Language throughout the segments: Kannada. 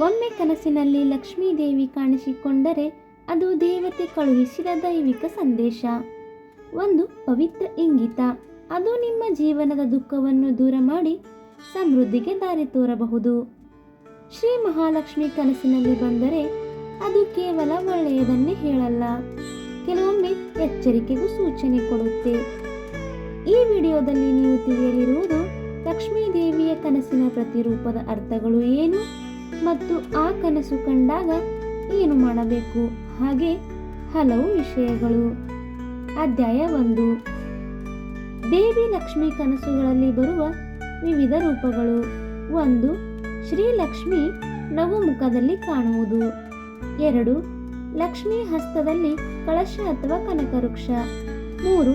ಒಮ್ಮೆ ಕನಸಿನಲ್ಲಿ ಲಕ್ಷ್ಮೀದೇವಿ ಕಾಣಿಸಿಕೊಂಡರೆ ಅದು ದೇವತೆ ಕಳುಹಿಸಿದ ದೈವಿಕ ಸಂದೇಶ. ಒಂದು ಪವಿತ್ರ ಇಂಗಿತ. ಅದು ನಿಮ್ಮ ಜೀವನದ ದುಃಖವನ್ನು ದೂರ ಮಾಡಿ ಸಮೃದ್ಧಿಗೆ ದಾರಿ ತೋರಬಹುದು. ಶ್ರೀ ಮಹಾಲಕ್ಷ್ಮಿ ಕನಸಿನಲ್ಲಿ ಬಂದರೆ ಅದು ಕೇವಲ ಒಳ್ಳೆಯದನ್ನೇ ಹೇಳಲ್ಲ. ಕೆಲವೊಮ್ಮೆ ಎಚ್ಚರಿಕೆಗೂ ಸೂಚನೆ ಕೊಡುತ್ತೆ. ಈ ವಿಡಿಯೋದಲ್ಲಿ ನೀವು ತಿಳಿಯಲಿರುವುದು ಲಕ್ಷ್ಮೀ ದೇವಿಯ ಕನಸಿನ ಪ್ರತಿರೂಪದ ಅರ್ಥಗಳು ಏನು? ಮತ್ತು ಆ ಕನಸು ಕಂಡಾಗ ಏನು ಮಾಡಬೇಕು? ಹಾಗೆ ಹಲವು ವಿಷಯಗಳು. ಅಧ್ಯಾಯ ಒಂದು. ದೇವಿ ಲಕ್ಷ್ಮಿ ಕನಸುಗಳಲ್ಲಿ ಬರುವ ವಿವಿಧ ರೂಪಗಳು. ಒಂದು, ಶ್ರೀಲಕ್ಷ್ಮಿ ನವಮುಖದಲ್ಲಿ ಕಾಣುವುದು. ಎರಡು, ಲಕ್ಷ್ಮಿ ಹಸ್ತದಲ್ಲಿ ಕಳಶ ಅಥವಾ ಕನಕವೃಕ್ಷ. ಮೂರು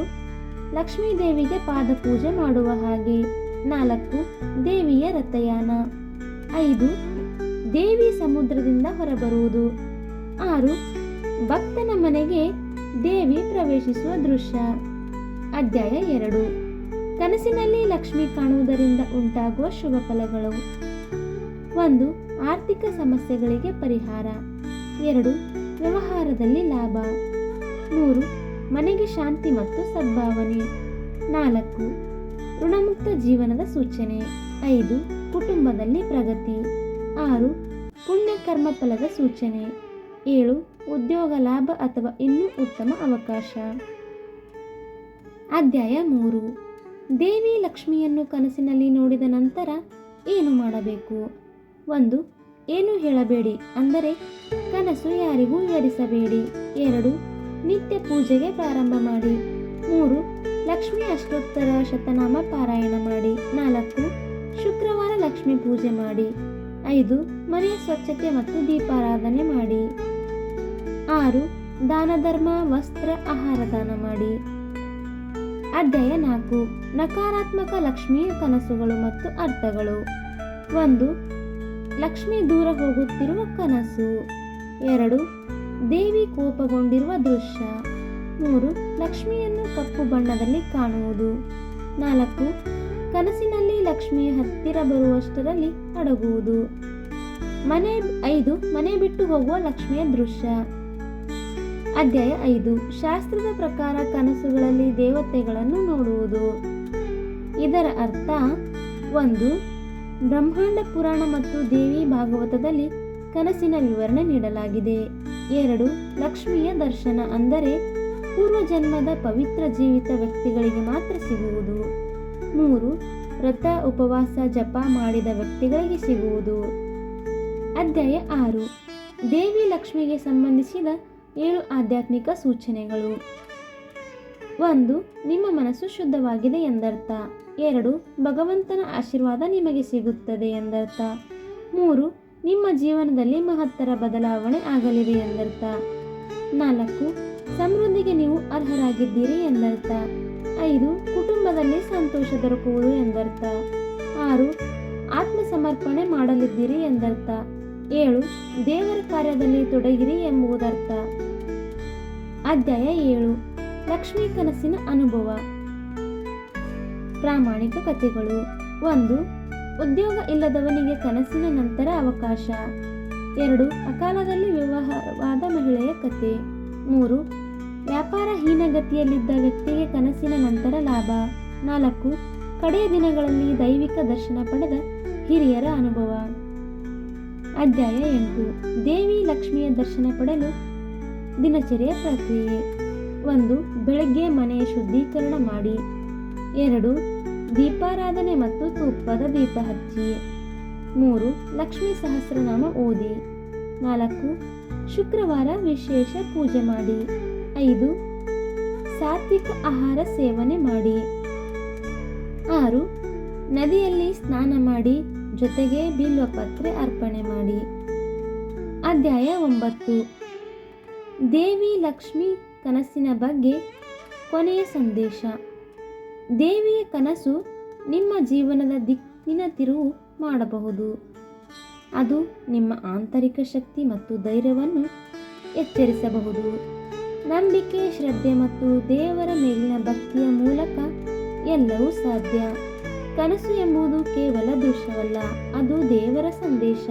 ಲಕ್ಷ್ಮೀ ದೇವಿಗೆ ಪಾದಪೂಜೆ ಮಾಡುವ ಹಾಗೆ. ನಾಲ್ಕು, ದೇವಿಯ ರಥಯಾನ. ಐದು ದೇವಿ ಸಮುದ್ರದಿಂದ ಹೊರಬರುವುದು. ಆರು, ಭಕ್ತನ ಮನೆಗೆ ದೇವಿ ಪ್ರವೇಶಿಸುವ ದೃಶ್ಯ. ಅಧ್ಯಾಯ ಎರಡು, ಕನಸಿನಲ್ಲಿ ಲಕ್ಷ್ಮಿ ಕಾಣುವುದರಿಂದ ಉಂಟಾಗುವ ಶುಭ ಫಲಗಳು. ಒಂದು, ಆರ್ಥಿಕ ಸಮಸ್ಯೆಗಳಿಗೆ ಪರಿಹಾರ. ಎರಡು, ವ್ಯವಹಾರದಲ್ಲಿ ಲಾಭ. ಮೂರು, ಮನೆಗೆ ಶಾಂತಿ ಮತ್ತು ಸದ್ಭಾವನೆ. ನಾಲ್ಕು, ಋಣಮುಕ್ತ ಜೀವನದ ಸೂಚನೆ. ಐದು, ಕುಟುಂಬದಲ್ಲಿ ಪ್ರಗತಿ. ಆರು, ಪುಣ್ಯ ಕರ್ಮ ಫಲದ ಸೂಚನೆ. ಏಳು, ಉದ್ಯೋಗ ಲಾಭ ಅಥವಾ ಇನ್ನೂ ಉತ್ತಮ ಅವಕಾಶ. ಅಧ್ಯಾಯ ಮೂರು, ದೇವಿ ಲಕ್ಷ್ಮಿಯನ್ನು ಕನಸಿನಲ್ಲಿ ನೋಡಿದ ನಂತರ ಏನು ಮಾಡಬೇಕು? ಒಂದು, ಏನು ಹೇಳಬೇಡಿ ಅಂದರೆ ಕನಸು ಯಾರಿಗೂ ವಿವರಿಸಬೇಡಿ ಎರಡು, ನಿತ್ಯ ಪೂಜೆಗೆ ಪ್ರಾರಂಭ ಮಾಡಿ. ಮೂರು, ಲಕ್ಷ್ಮಿ ಅಷ್ಟೋತ್ತರ ಶತನಾಮ ಪಾರಾಯಣ ಮಾಡಿ. ನಾಲ್ಕು, ಶುಕ್ರವಾರ ಲಕ್ಷ್ಮಿ ಪೂಜೆ ಮಾಡಿ. ಐದು ಮನೆಯ ಸ್ವಚ್ಛತೆ ಮತ್ತು ದೀಪಾರಾಧನೆ ಮಾಡಿ. ಆರು ದಾನ ಧರ್ಮ ವಸ್ತ್ರ, ಆಹಾರ ದಾನ ಮಾಡಿ. ಅಧ್ಯಾಯ ನಾಲ್ಕು, ನಕಾರಾತ್ಮಕ ಲಕ್ಷ್ಮಿಯ ಕನಸುಗಳು ಮತ್ತು ಅರ್ಥಗಳು. ಒಂದು, ಲಕ್ಷ್ಮಿ ದೂರ ಹೋಗುತ್ತಿರುವ ಕನಸು. ಎರಡು, ದೇವಿ ಕೋಪಗೊಂಡಿರುವ ದೃಶ್ಯ. ಮೂರು, ಲಕ್ಷ್ಮಿಯನ್ನು ಕಪ್ಪು ಬಣ್ಣದಲ್ಲಿ ಕಾಣುವುದು. ನಾಲ್ಕು ಕನಸಿನಲ್ಲಿ ಲಕ್ಷ್ಮಿಯ ಹತ್ತಿರ ಬರುವಷ್ಟರಲ್ಲಿ ಅಡಗುವುದು. ಮನೆ ಐದು, ಮನೆ ಬಿಟ್ಟು ಹೋಗುವ ಲಕ್ಷ್ಮಿಯ ದೃಶ್ಯ. ಅಧ್ಯಾಯ ಐದು. ಶಾಸ್ತ್ರದ ಪ್ರಕಾರ ಕನಸುಗಳಲ್ಲಿ ದೇವತೆಗಳನ್ನು ನೋಡುವುದು. ಇದರ ಅರ್ಥ, ಒಂದು, ಬ್ರಹ್ಮಾಂಡ ಪುರಾಣ ಮತ್ತು ದೇವಿ ಭಾಗವತದಲ್ಲಿ ಕನಸಿನ ವಿವರಣೆ ನೀಡಲಾಗಿದೆ. ಎರಡು, ಲಕ್ಷ್ಮಿಯ ದರ್ಶನ ಅಂದರೆ ಪೂರ್ವಜನ್ಮದ ಪವಿತ್ರ ಜೀವಿತ ವ್ಯಕ್ತಿಗಳಿಗೆ ಮಾತ್ರ ಸಿಗುವುದು. ಮೂರು ವ್ರತ ಉಪವಾಸ ಜಪ ಮಾಡಿದ ವ್ಯಕ್ತಿಗಳಿಗೆ ಸಿಗುವುದು. ಅಧ್ಯಾಯ ಆರು. ದೇವಿ ಲಕ್ಷ್ಮಿಗೆ ಸಂಬಂಧಿಸಿದ ಏಳು ಆಧ್ಯಾತ್ಮಿಕ ಸೂಚನೆಗಳು. ಒಂದು, ನಿಮ್ಮ ಮನಸ್ಸು ಶುದ್ಧವಾಗಿದೆ ಎಂದರ್ಥ. ಎರಡು, ಭಗವಂತನ ಆಶೀರ್ವಾದ ನಿಮಗೆ ಸಿಗುತ್ತದೆ ಎಂದರ್ಥ. ಮೂರು, ನಿಮ್ಮ ಜೀವನದಲ್ಲಿ ಮಹತ್ತರ ಬದಲಾವಣೆ ಆಗಲಿದೆ ಎಂದರ್ಥ. ನಾಲ್ಕು, ಸಮೃದ್ಧಿಗೆ ನೀವು ಅರ್ಹರಾಗಿದ್ದೀರಿ ಎಂದರ್ಥ. ಐದು ಕುಟುಂಬದಲ್ಲಿ ಸಂತೋಷ ದೊರಕುವುದು ಎಂದರ್ಥ. ಆರು, ಆತ್ಮಸಮರ್ಪಣೆ ಮಾಡಲಿದ್ದೀರಿ ಎಂದರ್ಥ. ಏಳು, ದೇವರ ಕಾರ್ಯದಲ್ಲಿ ತೊಡಗಿರಿ ಎಂಬುದರ್ಥ ಅಧ್ಯಾಯ ಏಳು, ಲಕ್ಷ್ಮೀ ಕನಸಿನ ಅನುಭವ. ಪ್ರಾಮಾಣಿಕ ಕಥೆಗಳು. ಒಂದು, ಉದ್ಯೋಗ ಇಲ್ಲದವನಿಗೆ ಕನಸಿನ ನಂತರ ಅವಕಾಶ. ಎರಡು, ಅಕಾಲದಲ್ಲಿ ವಿವಾಹವಾದ ಮಹಿಳೆಯ ಕತೆ. ಮೂರು ವ್ಯಾಪಾರ ಹೀನಗತಿಯಲ್ಲಿದ್ದ ವ್ಯಕ್ತಿಗೆ ಕನಸಿನ ನಂತರ ಲಾಭ. ನಾಲ್ಕು, ಕಡೆಯ ದಿನಗಳಲ್ಲಿ ದೈವಿಕ ದರ್ಶನ ಪಡೆದ ಹಿರಿಯರ ಅನುಭವ. ಅಧ್ಯಾಯ ಎಂಟು, ದೇವಿ ಲಕ್ಷ್ಮಿಯ ದರ್ಶನ ಪಡೆಯಲು ದಿನಚರಿಯ ಪ್ರಕ್ರಿಯೆ. ಒಂದು, ಬೆಳಗ್ಗೆ ಮನೆಯ ಶುದ್ಧೀಕರಣ ಮಾಡಿ. ಎರಡು, ದೀಪಾರಾಧನೆ ಮತ್ತು ತುಪ್ಪದ ದೀಪ ಹಚ್ಚಿ. ಮೂರು, ಲಕ್ಷ್ಮೀ ಸಹಸ್ರನಾಮ ಓದಿ. ನಾಲ್ಕು, ಶುಕ್ರವಾರ ವಿಶೇಷ ಪೂಜೆ ಮಾಡಿ. ಐದು. ಸಾತ್ವಿಕ ಆಹಾರ ಸೇವನೆ ಮಾಡಿ. ಆರು. ನದಿಯಲ್ಲಿ ಸ್ನಾನ ಮಾಡಿ, ಜೊತೆಗೆ ಬಿಲ್ವ ಪತ್ರೆ ಅರ್ಪಣೆ ಮಾಡಿ. ಅಧ್ಯಾಯ ಒಂಬತ್ತು. ದೇವಿ ಲಕ್ಷ್ಮಿ ಕನಸಿನ ಬಗ್ಗೆ ಕೊನೆಯ ಸಂದೇಶ. ದೇವಿಯ ಕನಸು ನಿಮ್ಮ ಜೀವನದ ದಿಕ್ಕಿನ ತಿರುವು ಮಾಡಬಹುದು. ಅದು ನಿಮ್ಮ ಆಂತರಿಕ ಶಕ್ತಿ ಮತ್ತು ಧೈರ್ಯವನ್ನು ಎಚ್ಚರಿಸಬಹುದು. ನಂಬಿಕೆ, ಶ್ರದ್ಧೆ ಮತ್ತು ದೇವರ ಮೇಲಿನ ಭಕ್ತಿಯ ಮೂಲಕ ಎಲ್ಲವೂ ಸಾಧ್ಯ. ಕನಸು ಎಂಬುದು ಕೇವಲ ದೃಶ್ಯವಲ್ಲ, ಅದು ದೇವರ ಸಂದೇಶ.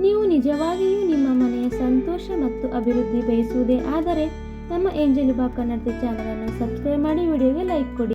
ನೀವು ನಿಜವಾಗಿಯೂ ನಿಮ್ಮ ಮನೆಯ ಸಂತೋಷ ಮತ್ತು ಅಭಿವೃದ್ಧಿ ಬಯಸುವುದೇ ಆದರೆ, ನಮ್ಮ ಏಂಜಲ್ ಬಾ ಕನ್ನಡ ಚಾನಲನ್ನು ಸಬ್ಸ್ಕ್ರೈಬ್ ಮಾಡಿ, ವಿಡಿಯೋಗೆ ಲೈಕ್ ಕೊಡಿ.